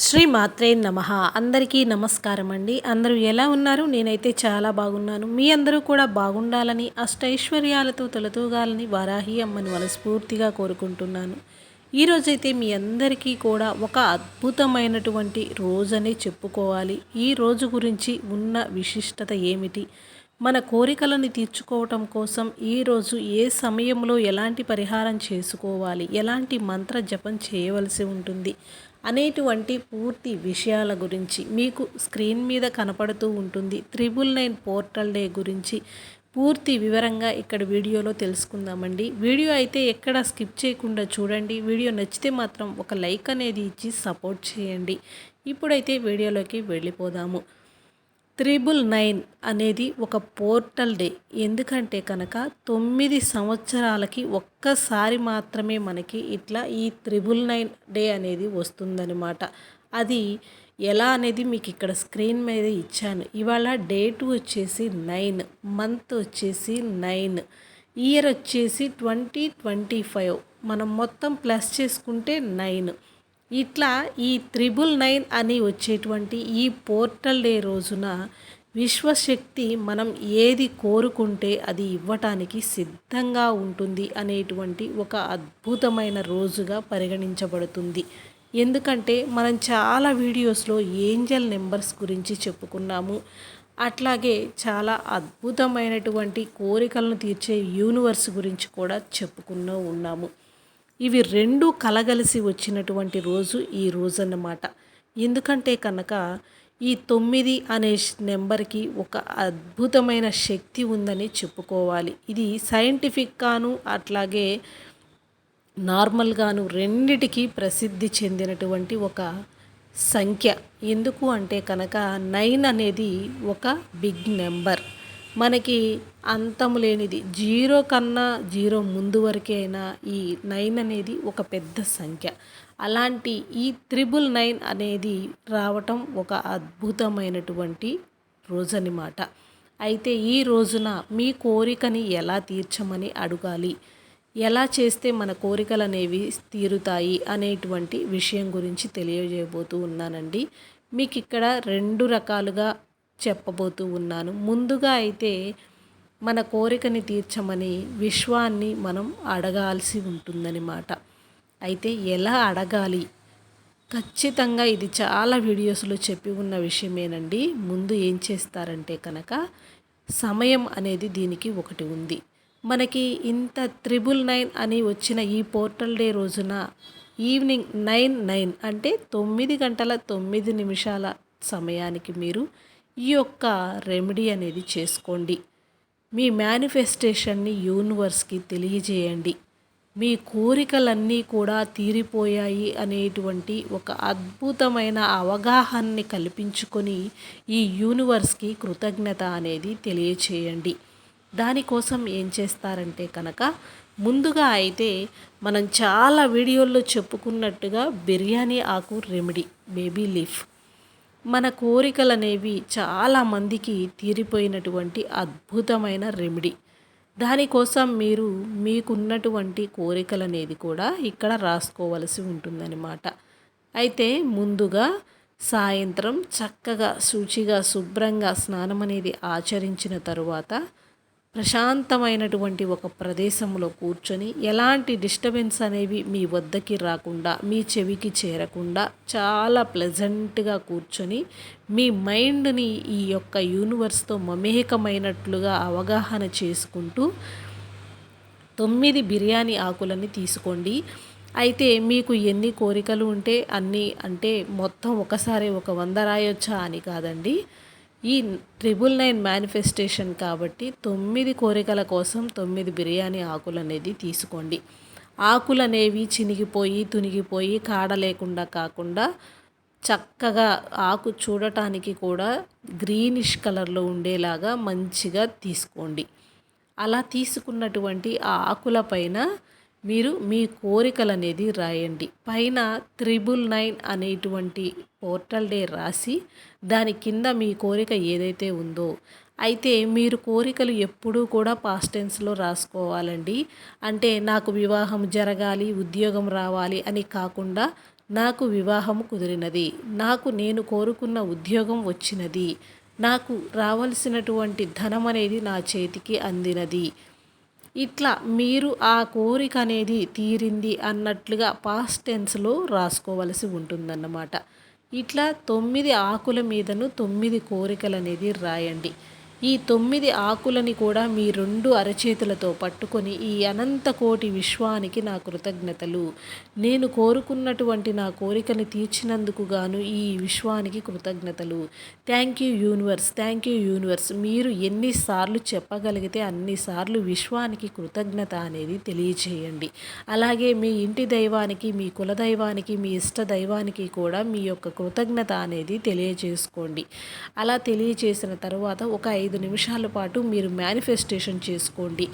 శ్రీ మాత్రే నమ. అందరికీ నమస్కారం అండి. అందరూ ఎలా ఉన్నారు? నేనైతే చాలా బాగున్నాను. మీ అందరూ కూడా బాగుండాలని అష్టైశ్వర్యాలతో తొలతూగాలని వారాహి అమ్మని మనస్ఫూర్తిగా కోరుకుంటున్నాను. ఈరోజైతే మీ అందరికీ కూడా ఒక అద్భుతమైనటువంటి రోజనే చెప్పుకోవాలి. ఈ రోజు గురించి ఉన్న విశిష్టత ఏమిటి? మన కోరికలను తీర్చుకోవటం కోసం ఈరోజు ఏ సమయంలో ఎలాంటి పరిహారం చేసుకోవాలి? ఎలాంటి మంత్ర జపం చేయవలసి ఉంటుంది? అనేటువంటి పూర్తి విషయాల గురించి మీకు స్క్రీన్ మీద కనపడుతూ ఉంటుంది. త్రిబుల్ నైన్ పోర్టల్ డే గురించి పూర్తి వివరంగా ఇక్కడ వీడియోలో తెలుసుకుందామండి. వీడియో అయితే ఎక్కడ స్కిప్ చేయకుండా చూడండి. వీడియో నచ్చితే మాత్రం ఒక లైక్ అనేది ఇచ్చి సపోర్ట్ చేయండి. ఇప్పుడైతే వీడియోలోకి వెళ్ళిపోదాము. త్రిబుల్ నైన్ అనేది ఒక పోర్టల్ డే. ఎందుకంటే కనుక తొమ్మిది సంవత్సరాలకి ఒక్కసారి మాత్రమే మనకి ఇట్లా ఈ త్రిబుల్ నైన్ డే అనేది వస్తుందనమాట అది ఎలా అనేది మీకు ఇక్కడ స్క్రీన్ మీద ఇచ్చాను. ఇవాళ డేట్ వచ్చేసి నైన్ మంత్ వచ్చేసి నైన్ ఇయర్ వచ్చేసి ట్వంటీ ట్వంటీ ఫైవ్. మనం మొత్తం ప్లస్ చేసుకుంటే నైన్. ఇట్లా ఈ త్రిబుల్ నైన్ అని వచ్చేటువంటి ఈ పోర్టల్ డే రోజున విశ్వశక్తి మనం ఏది కోరుకుంటే అది ఇవ్వటానికి సిద్ధంగా ఉంటుంది అనేటువంటి ఒక అద్భుతమైన రోజుగా పరిగణించబడుతుంది. ఎందుకంటే మనం చాలా వీడియోస్లో ఏంజల్ నెంబర్స్ గురించి చెప్పుకున్నాము. అట్లాగే చాలా అద్భుతమైనటువంటి కోరికలను తీర్చే యూనివర్స్ గురించి కూడా చెప్పుకున్నూ ఉన్నాము. ఇవి రెండు కలగలిసి వచ్చినటువంటి రోజు ఈ రోజు అన్నమాట ఎందుకంటే కనుక ఈ తొమ్మిది అనే నెంబర్కి ఒక అద్భుతమైన శక్తి ఉందని చెప్పుకోవాలి. ఇది సైంటిఫిక్గాను అట్లాగే నార్మల్గాను రెండిటికి ప్రసిద్ధి చెందినటువంటి ఒక సంఖ్య. ఎందుకు అంటే కనుక నైన్ అనేది ఒక బిగ్ నెంబర్. మనకి అంతము లేనిది. జీరో కన్నా జీరో ముందు వరకే అయినా ఈ నైన్ అనేది ఒక పెద్ద సంఖ్య. అలాంటి ఈ త్రిబుల్ నైన్ అనేది రావటం ఒక అద్భుతమైనటువంటి రోజు అన్నమాట అయితే ఈ రోజున మీ కోరికని ఎలా తీర్చమని అడగాలి? ఎలా చేస్తే మన కోరికలు అనేవి తీరుతాయి అనేటువంటి విషయం గురించి తెలియజేయబోతూ ఉన్నానండి. మీకు ఇక్కడ రెండు రకాలుగా చెప్పబోతూ ఉన్నాను. ముందుగా అయితే మన కోరికని తీర్చమని విశ్వాన్ని మనం అడగాల్సి ఉంటుందన్నమాట అయితే ఎలా అడగాలి? ఖచ్చితంగా ఇది చాలా వీడియోస్లో చెప్పి ఉన్న విషయమేనండి. ముందు ఏం చేస్తారంటే కనుక సమయం అనేది దీనికి ఒకటి ఉంది. మనకి ఇంత త్రిబుల్ నైన్ అని వచ్చిన ఈ పోర్టల్ డే రోజున ఈవినింగ్ నైన్ నైన్ అంటే తొమ్మిది గంటల తొమ్మిది నిమిషాల సమయానికి మీరు ఈ యొక్క రెమెడీ అనేది చేసుకోండి. మీ మేనిఫెస్టేషన్ని యూనివర్స్కి తెలియజేయండి. మీ కోరికలన్నీ కూడా తీరిపోయాయి అనేటువంటి ఒక అద్భుతమైన అవగాహనని కల్పించుకొని ఈ యూనివర్స్కి కృతజ్ఞత అనేది తెలియచేయండి. దానికోసం ఏం చేస్తారంటే కనుక ముందుగా అయితే మనం చాలా వీడియోల్లో చెప్పుకున్నట్టుగా బిర్యానీ ఆకు రెమెడీ బేబీ లీఫ్ మన కోరికలు అనేవి చాలామందికి తీరిపోయినటువంటి అద్భుతమైన రెమెడీ. దానికోసం మీరు మీకున్నటువంటి కోరికలు అనేది కూడా ఇక్కడ రాసుకోవలసి ఉంటుందన్నమాట. అయితే ముందుగా సాయంత్రం చక్కగా శుచిగా శుభ్రంగా స్నానం అనేది ఆచరించిన తరువాత ప్రశాంతమైనటువంటి ఒక ప్రదేశంలో కూర్చొని ఎలాంటి డిస్టర్బెన్స్ అనేవి మీ వద్దకి రాకుండా మీ చెవికి చేరకుండా చాలా ప్లెజెంట్గా కూర్చొని మీ మైండ్ని ఈ యొక్క యూనివర్స్తో మమేకమైనట్లుగా అవగాహన చేసుకుంటూ తొమ్మిది బిర్యానీ ఆకులని తీసుకోండి. అయితే మీకు ఎన్ని కోరికలు ఉంటే అన్నీ అంటే మొత్తం ఒకసారి ఒక వంద రాయొచ్చా అని కాదండి. ఈ ట్రిపుల్ నైన్ మేనిఫెస్టేషన్ కాబట్టి తొమ్మిది కోరికల కోసం తొమ్మిది బిర్యానీ ఆకులు అనేది తీసుకోండి. ఆకులు అనేవి చినిగిపోయి తునిగిపోయి కాడ లేకుండా కాకుండా చక్కగా ఆకు చూడటానికి కూడా గ్రీనిష్ కలర్లో ఉండేలాగా మంచిగా తీసుకోండి. అలా తీసుకున్నటువంటి ఆ ఆకుల పైన మీరు మీ కోరికలు అనేది రాయండి. పైన త్రిబుల్ నైన్ అనేటువంటి పోర్టల్ డే రాసి దాని కింద మీ కోరిక ఏదైతే ఉందో అయితే మీరు కోరికలు ఎప్పుడూ కూడా పాస్ట్ టెన్స్లో రాసుకోవాలండి. అంటే నాకు వివాహం జరగాలి ఉద్యోగం రావాలి అని కాకుండా నాకు వివాహం కుదిరినది నాకు నేను కోరుకున్న ఉద్యోగం వచ్చినది నాకు రావాల్సినటువంటి ధనం అనేది నా చేతికి అందినది. ఇట్లా మీరు ఆ కోరిక అనేది తీరింది అన్నట్లుగా పాస్ట్ టెన్స్లో రాసుకోవలసి ఉంటుందన్నమాట. ఇట్లా తొమ్మిది ఆకుల మీదను తొమ్మిది కోరికలు అనేది రాయండి. ఈ తొమ్మిది ఆకులని కూడా మీ రెండు అరచేతులతో పట్టుకొని ఈ అనంత కోటి విశ్వానికి నా కృతజ్ఞతలు. నేను కోరుకున్నటువంటి నా కోరికని తీర్చినందుకు గాను ఈ విశ్వానికి కృతజ్ఞతలు. Thank you universe thank you universe. మీరు ఎన్నిసార్లు చెప్పగలిగితే అన్నిసార్లు విశ్వానికి కృతజ్ఞత అనేది తెలియచేయండి. అలాగే మీ ఇంటి దైవానికి మీ కులదైవానికి మీ ఇష్ట దైవానికి కూడా మీ యొక్క కృతజ్ఞత అనేది తెలియజేసుకోండి అలా తెలియజేసిన తర్వాత ఒక ఐదు ఐదు నిమిషాల పాటు మీరు మేనిఫెస్టేషన్ చేసుకోండి.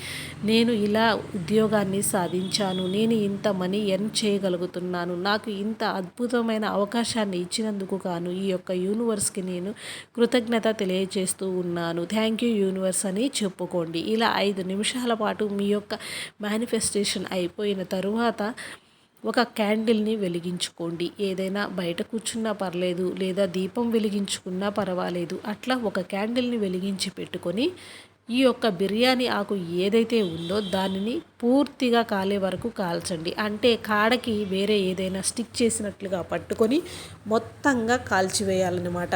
నేను ఇలా ఉద్యోగాన్ని సాధించాను. నేను ఇంత మనీ ఎర్న్ చేయగలుగుతున్నాను. నాకు ఇంత అద్భుతమైన అవకాశాన్ని ఇచ్చినందుకు గాను ఈ యొక్క యూనివర్స్కి నేను కృతజ్ఞత తెలియజేస్తూ ఉన్నాను. థ్యాంక్ యూ యూనివర్స్ అని చెప్పుకోండి. ఇలా ఐదు నిమిషాల పాటు మీ యొక్క మేనిఫెస్టేషన్ అయిపోయిన తరువాత ఒక క్యాండిల్ని వెలిగించుకోండి. ఏదైనా బయట కూర్చున్నా పర్లేదు లేదా దీపం వెలిగించుకున్నా పర్వాలేదు. అట్లా ఒక క్యాండిల్ని వెలిగించి పెట్టుకొని ఈ యొక్క బిర్యానీ ఆకు ఏదైతే ఉందో దానిని పూర్తిగా కాలే వరకు కాల్చండి. అంటే కాడకి వేరే ఏదైనా స్టిక్ చేసినట్లుగా పట్టుకొని మొత్తంగా కాల్చివేయాలన్నమాట.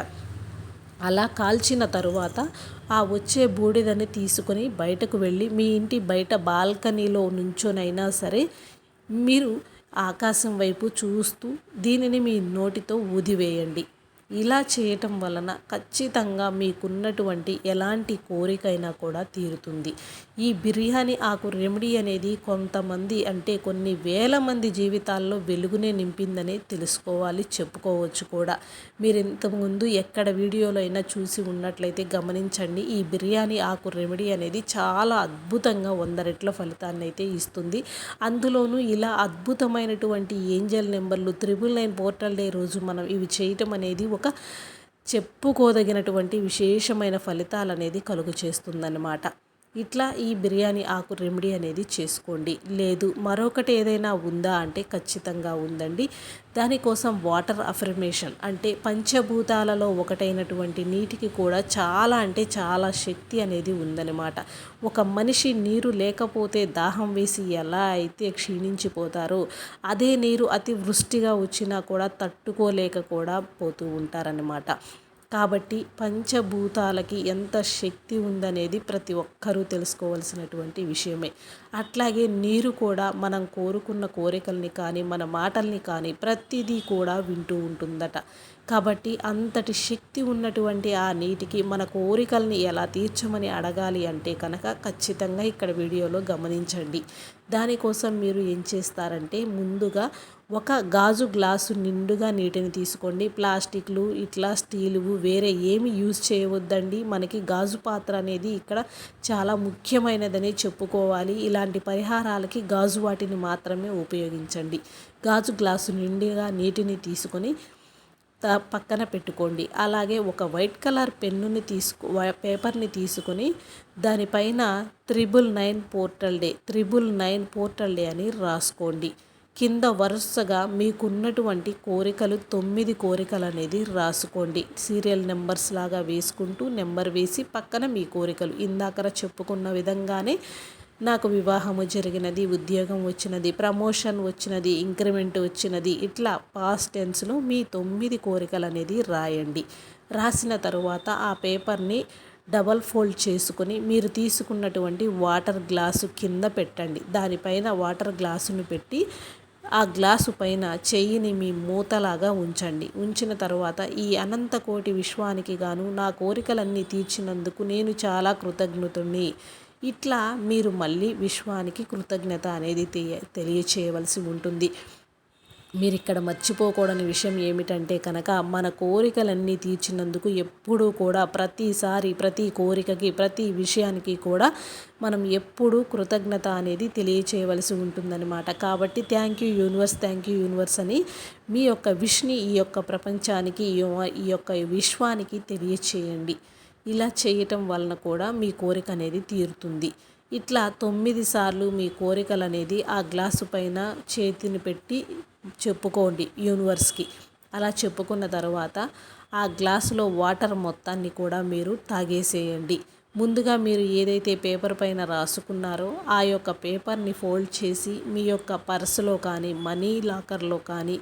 అలా కాల్చిన తరువాత ఆ వచ్చే బూడిదని తీసుకొని బయటకు వెళ్ళి మీ ఇంటి బయట బాల్కనీలో నుంచోనైనా సరే మీరు ఆకాశం వైపు చూస్తూ దీనిని మీ నోటితో ఊదివేయండి. ఇలా చేయటం వలన ఖచ్చితంగా మీకున్నటువంటి ఎలాంటి కోరికైనా కూడా తీరుతుంది. ఈ బిర్యానీ ఆకు రెమెడీ అనేది కొంతమంది అంటే కొన్ని వేల మంది జీవితాల్లో వెలుగునే నింపిందని తెలుసుకోవాలి చెప్పుకోవచ్చు కూడా. మీరు ఇంతకుముందు ఎక్కడ వీడియోలో అయినా చూసి ఉన్నట్లయితే గమనించండి. ఈ బిర్యానీ ఆకు రెమెడీ అనేది చాలా అద్భుతంగా వంద రెట్ల ఫలితాన్ని అయితే ఇస్తుంది. అందులోనూ ఇలా అద్భుతమైనటువంటి ఏంజల్ నెంబర్లు త్రిబుల్ నైన్ పోర్టల్ డే రోజు మనం ఇవి చేయటం అనేది ఒక చెప్పుకోదగినటువంటి విశేషమైన ఫలితాలు అనేది కలుగు చేస్తుందన్నమాట. ఇట్లా ఈ బిర్యానీ ఆకు రెమెడీ అనేది చేసుకోండి. లేదు మరొకటి ఏదైనా ఉందా అంటే ఖచ్చితంగా ఉందండి. దానికోసం వాటర్ అఫర్మేషన్ అంటే పంచభూతాలలో ఒకటైనటువంటి నీటికి కూడా చాలా అంటే చాలా శక్తి అనేది ఉందన్నమాట. ఒక మనిషి నీరు లేకపోతే దాహం వేసి ఎలా అయితే క్షీణించిపోతారో అదే నీరు అతి వృష్టిగా వచ్చినా కూడా తట్టుకోలేక కూడా పోతూ ఉంటారన్నమాట. కాబట్టి పంచభూతాలకి ఎంత శక్తి ఉందనేది ప్రతి ఒక్కరూ తెలుసుకోవాల్సినటువంటి విషయమే. అట్లాగే నీరు కూడా మనం కోరుకున్న కోరికల్ని కానీ మన మాటల్ని కానీ ప్రతిదీ కూడా వింటూ ఉంటుందట. కాబట్టి అంతటి శక్తి ఉన్నటువంటి ఆ నీటికి మన కోరికల్ని ఎలా తీర్చమని అడగాలి అంటే కనుక ఖచ్చితంగా ఇక్కడ వీడియోలో గమనించండి. దానికోసం మీరు ఏం చేస్తారంటే ముందుగా ఒక గాజు గ్లాసు నిండుగా నీటిని తీసుకోండి. ప్లాస్టిక్లు ఇట్లా స్టీలు వేరే ఏమి యూజ్ చేయవద్దండి. మనకి గాజు పాత్ర అనేది ఇక్కడ చాలా ముఖ్యమైనదని చెప్పుకోవాలి. ఇలా ఇలాంటి పరిహారాలకి గాజు వాటిని మాత్రమే ఉపయోగించండి. గాజు గ్లాసు నిండుగా నీటిని తీసుకొని పక్కన పెట్టుకోండి. అలాగే ఒక వైట్ కలర్ పెన్నుని తీసుకు పేపర్ని తీసుకొని దానిపైన triple nine portal day triple nine portal day అని రాసుకోండి. కింద వరుసగా మీకున్నటువంటి కోరికలు తొమ్మిది కోరికలు అనేది రాసుకోండి. సీరియల్ నెంబర్స్ లాగా వేసుకుంటూ నెంబర్ వేసి పక్కన మీ కోరికలు. ఇందాక చెప్పుకున్న విధంగానే నాకు వివాహము జరిగినది ఉద్యోగం వచ్చినది ప్రమోషన్ వచ్చినది ఇంక్రిమెంట్ వచ్చినది ఇట్లా పాస్ట్ టెన్స్లో మీ తొమ్మిది కోరికలు అనేది రాయండి. రాసిన తరువాత ఆ పేపర్ని డబల్ ఫోల్డ్ చేసుకుని మీరు తీసుకున్నటువంటి వాటర్ గ్లాసు కింద పెట్టండి. దానిపైన వాటర్ గ్లాసును పెట్టి ఆ గ్లాసు పైన చెయ్యిని మీ మూతలాగా ఉంచండి. ఉంచిన తర్వాత ఈ అనంతకోటి విశ్వానికి గాను నా కోరికలన్నీ తీర్చినందుకు నేను చాలా కృతజ్ఞతుణ్ణి. ఇట్లా మీరు మళ్ళీ విశ్వానికి కృతజ్ఞత అనేది తెలియచేయవలసి ఉంటుంది. మీరు ఇక్కడ మర్చిపోకూడని విషయం ఏమిటంటే కనుక మన కోరికలన్నీ తీర్చినందుకు ఎప్పుడూ కూడా ప్రతిసారి ప్రతి కోరికకి ప్రతి విషయానికి కూడా మనం ఎప్పుడూ కృతజ్ఞత అనేది తెలియచేయవలసి ఉంటుందన్నమాట. కాబట్టి thank you universe thank you universe అని మీ యొక్క విష్ని ఈ యొక్క ప్రపంచానికి ఈ యొక్క విశ్వానికి తెలియచేయండి. ఇలా చేయటం వలన కూడా మీ కోరిక అనేది తీరుతుంది. ఇట్లా తొమ్మిది సార్లు మీ కోరికలు అనేది ఆ గ్లాసు పైన చేతిని పెట్టి చెప్పుకోండి యూనివర్స్కి. అలా చెప్పుకున్న తర్వాత ఆ గ్లాసులో వాటర్ మొత్తాన్ని కూడా మీరు తాగేసేయండి. ముందుగా మీరు ఏదైతే పేపర్ పైన రాసుకున్నారో ఆ యొక్క పేపర్ని ఫోల్డ్ చేసి మీ యొక్క పర్సులో కానీ మనీ లాకర్లో కానీ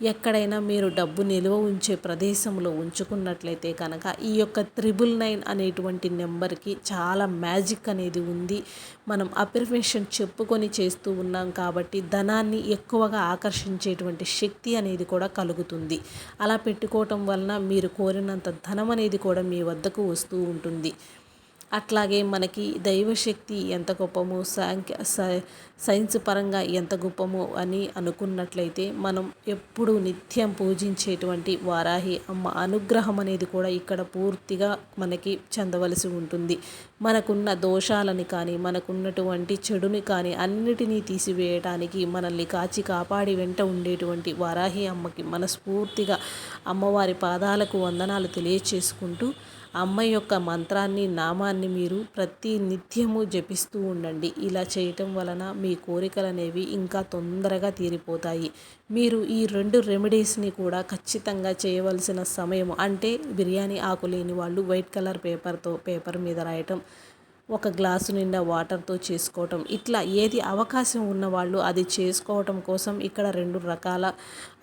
ఎక్కడైనా మీరు డబ్బు నిల్వ ఉంచే ప్రదేశంలో ఉంచుకున్నట్లయితే కనుక ఈ యొక్క త్రిబుల్ నైన్ అనేటువంటి నెంబర్కి చాలా మ్యాజిక్ అనేది ఉంది. మనం అప్రిఫేషన్ చెప్పుకొని చేస్తూ ఉన్నాం కాబట్టి ధనాన్ని ఎక్కువగా ఆకర్షించేటువంటి శక్తి అనేది కూడా కలుగుతుంది. అలా పెట్టుకోవటం వలన మీరు కోరినంత ధనం అనేది కూడా మీ వద్దకు వస్తూ ఉంటుంది. అట్లాగే మనకి దైవశక్తి ఎంత గొప్పమో సాంఖ్య సైన్స్ పరంగా ఎంత గొప్పమో అని అనుకున్నట్లయితే మనం ఎప్పుడు నిత్యం పూజించేటువంటి వారాహి అమ్మ అనుగ్రహం అనేది కూడా ఇక్కడ పూర్తిగా మనకి చెందవలసి ఉంటుంది. మనకున్న దోషాలని కానీ మనకున్నటువంటి చెడుని కానీ అన్నిటినీ తీసివేయటానికి మనల్ని కాచి కాపాడి వెంట ఉండేటువంటి వారాహి అమ్మకి మనస్ఫూర్తిగా అమ్మవారి పాదాలకు వందనాలు తెలియచేసుకుంటూ అమ్మ యొక్క మంత్రాన్ని నామాన్ని మీరు ప్రతి నిత్యము జపిస్తూ ఉండండి. ఇలా చేయటం వలన మీ కోరికలు అనేవి ఇంకా తొందరగా తీరిపోతాయి. మీరు ఈ రెండు రెమెడీస్ని కూడా ఖచ్చితంగా చేయవలసిన సమయం అంటే బిర్యానీ ఆకు లేని వాళ్ళు వైట్ కలర్ పేపర్తో పేపర్ మీద రాయటం. ఒక గ్లాసు నిండా వాటర్తో చేసుకోవటం. ఇట్లా ఏది అవకాశం ఉన్నవాళ్ళు అది చేసుకోవటం కోసం ఇక్కడ రెండు రకాల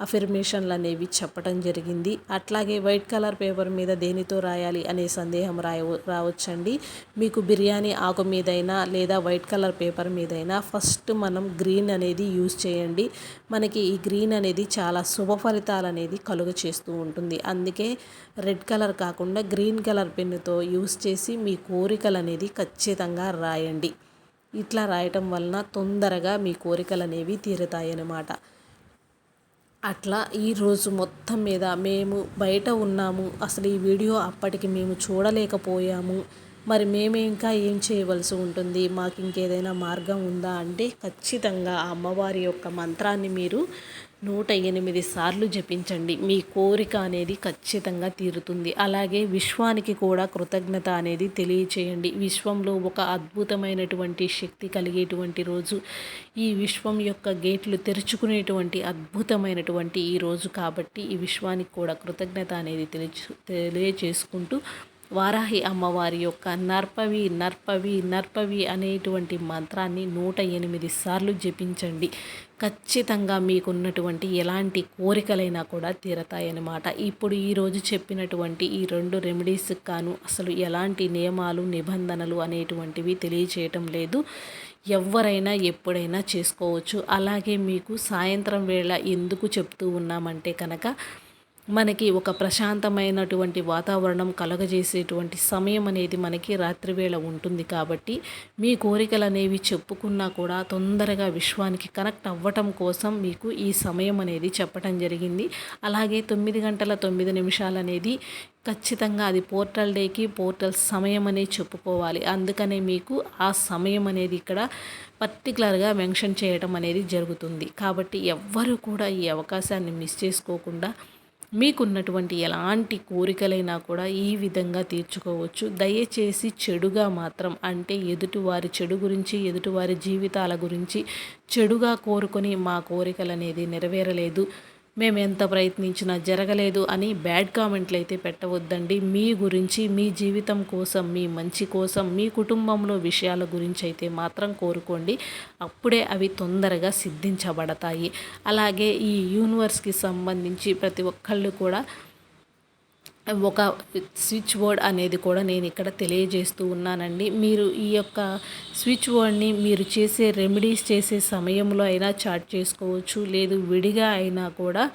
అఫిర్మేషన్లు అనేవి చెప్పటం జరిగింది. అట్లాగే వైట్ కలర్ పేపర్ మీద దేనితో రాయాలి అనే సందేహం రాయ రావచ్చండి. మీకు బిర్యానీ ఆకు మీదైనా లేదా వైట్ కలర్ పేపర్ మీదైనా ఫస్ట్ మనం గ్రీన్ అనేది యూజ్ చేయండి. మనకి ఈ గ్రీన్ అనేది చాలా శుభ ఫలితాలు అనేది కలుగ చేస్తూ ఉంటుంది. అందుకే రెడ్ కలర్ కాకుండా గ్రీన్ కలర్ పెన్నుతో యూస్ చేసి మీ కోరికలు అనేది ఖచ్చితంగా ఖచ్చితంగా రాయండి. ఇట్లా రాయటం వలన తొందరగా మీ కోరికలు అనేవి తీరుతాయన్నమాట. అట్లా ఈరోజు మొత్తం మీద మేము బయట ఉన్నాము. అసలు ఈ వీడియో అప్పటికి మేము చూడలేకపోయాము. మరి మేము ఇంకా ఏం చేయవలసి ఉంటుంది? మాకు ఇంకేదైనా మార్గం ఉందా అంటే ఖచ్చితంగా ఆ అమ్మవారి యొక్క మంత్రాన్ని మీరు నూట ఎనిమిది సార్లు జపించండి. మీ కోరిక అనేది ఖచ్చితంగా తీరుతుంది. అలాగే విశ్వానికి కూడా కృతజ్ఞత అనేది తెలియచేయండి. విశ్వంలో ఒక అద్భుతమైనటువంటి శక్తి కలిగేటువంటి రోజు. ఈ విశ్వం యొక్క గేట్లు తెరుచుకునేటువంటి అద్భుతమైనటువంటి ఈ రోజు కాబట్టి ఈ విశ్వానికి కూడా కృతజ్ఞత అనేది తెలియ తెలియచేసుకుంటూ వారాహి అమ్మవారి యొక్క నర్పవి నర్పవి నర్పవి అనేటువంటి మంత్రాన్ని నూట ఎనిమిది సార్లు జపించండి. ఖచ్చితంగా మీకున్నటువంటి ఎలాంటి కోరికలైనా కూడా తీరతాయన్నమాట. ఇప్పుడు ఈరోజు చెప్పినటువంటి ఈ రెండు రెమెడీస్ కాను అసలు ఎలాంటి నియమాలు నిబంధనలు అనేటువంటివి తెలియచేయటం లేదు. ఎవరైనా ఎప్పుడైనా చేసుకోవచ్చు. అలాగే మీకు సాయంత్రం వేళ ఎందుకు చెప్తూ ఉన్నామంటే కనుక మనకి ఒక ప్రశాంతమైనటువంటి వాతావరణం కలగజేసేటువంటి సమయం అనేది మనకి రాత్రివేళ ఉంటుంది కాబట్టి మీ కోరికలు అనేవి చెప్పుకున్నా కూడా తొందరగా విశ్వానికి కనెక్ట్ అవ్వటం కోసం మీకు ఈ సమయం అనేది చెప్పటం జరిగింది. అలాగే తొమ్మిది గంటల తొమ్మిది నిమిషాలు అనేది ఖచ్చితంగా అది పోర్టల్ డేకి పోర్టల్ సమయం అనేది చెప్పుకోవాలి. అందుకనే మీకు ఆ సమయం అనేది ఇక్కడ పర్టికులర్గా మెన్షన్ చేయడం అనేది జరుగుతుంది. కాబట్టి ఎవ్వరూ కూడా ఈ అవకాశాన్ని మిస్ చేసుకోకుండా మీకున్నటువంటి ఎలాంటి కోరికలైనా కూడా ఈ విధంగా తీర్చుకోవచ్చు. దయచేసి చెడుగా మాత్రం అంటే ఎదుటివారి చెడు గురించి ఎదుటివారి జీవితాల గురించి చెడుగా కోరుకొని మా కోరికలు అనేది నెరవేరలేదు. మేము ఎంత ప్రయత్నించినా జరగలేదు అని బ్యాడ్ కామెంట్లు అయితే పెట్టవద్దండి. మీ గురించి మీ జీవితం కోసం మీ మంచి కోసం మీ కుటుంబంలో విషయాల గురించి అయితే మాత్రం కోరుకోండి. అప్పుడే అవి తొందరగా సిద్ధించబడతాయి. అలాగే ఈ యూనివర్స్కి సంబంధించి ప్రతి ఒక్కళ్ళు కూడా ఒక స్విచ్ బోర్డ్ అనేది కూడా నేను ఇక్కడ తెలియజేస్తూ ఉన్నానండి. మీరు ఈ యొక్క స్విచ్ బోర్డ్ని మీరు చేసే రెమెడీస్ చేసే సమయంలో అయినా చాట్ చేసుకోవచ్చు. లేదు విడిగా అయినా కూడా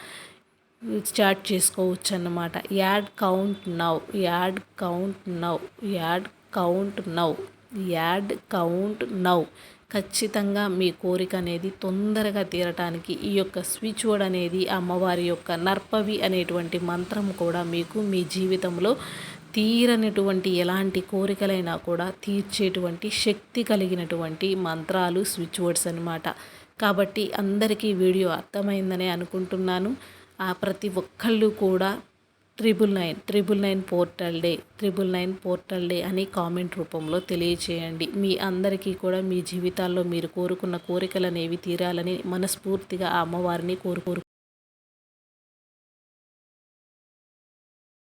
చాట్ చేసుకోవచ్చు అన్నమాట add count now add count now add count now add count now ఖచ్చితంగా మీ కోరిక అనేది తొందరగా తీరటానికి ఈ యొక్క స్విచ్ వర్డ్ అనేది అమ్మవారి యొక్క నర్పవి అనేటువంటి మంత్రం కూడా మీకు మీ జీవితంలో తీరనటువంటి ఎలాంటి కోరికలైనా కూడా తీర్చేటువంటి శక్తి కలిగినటువంటి మంత్రాలు స్విచ్ వర్డ్స్ అనమాట కాబట్టి అందరికీ వీడియో అర్థమైందనే అనుకుంటున్నాను. ఆ ప్రతి ఒక్కళ్ళు కూడా triple nine triple nine portal day triple nine portal day అని కామెంట్ రూపంలో తెలియచేయండి. మీ అందరికీ కూడా మీ జీవితాల్లో మీరు కోరుకున్న కోరికలు అనేవి తీరాలని మనస్ఫూర్తిగా ఆ అమ్మవారిని కోరుకోరు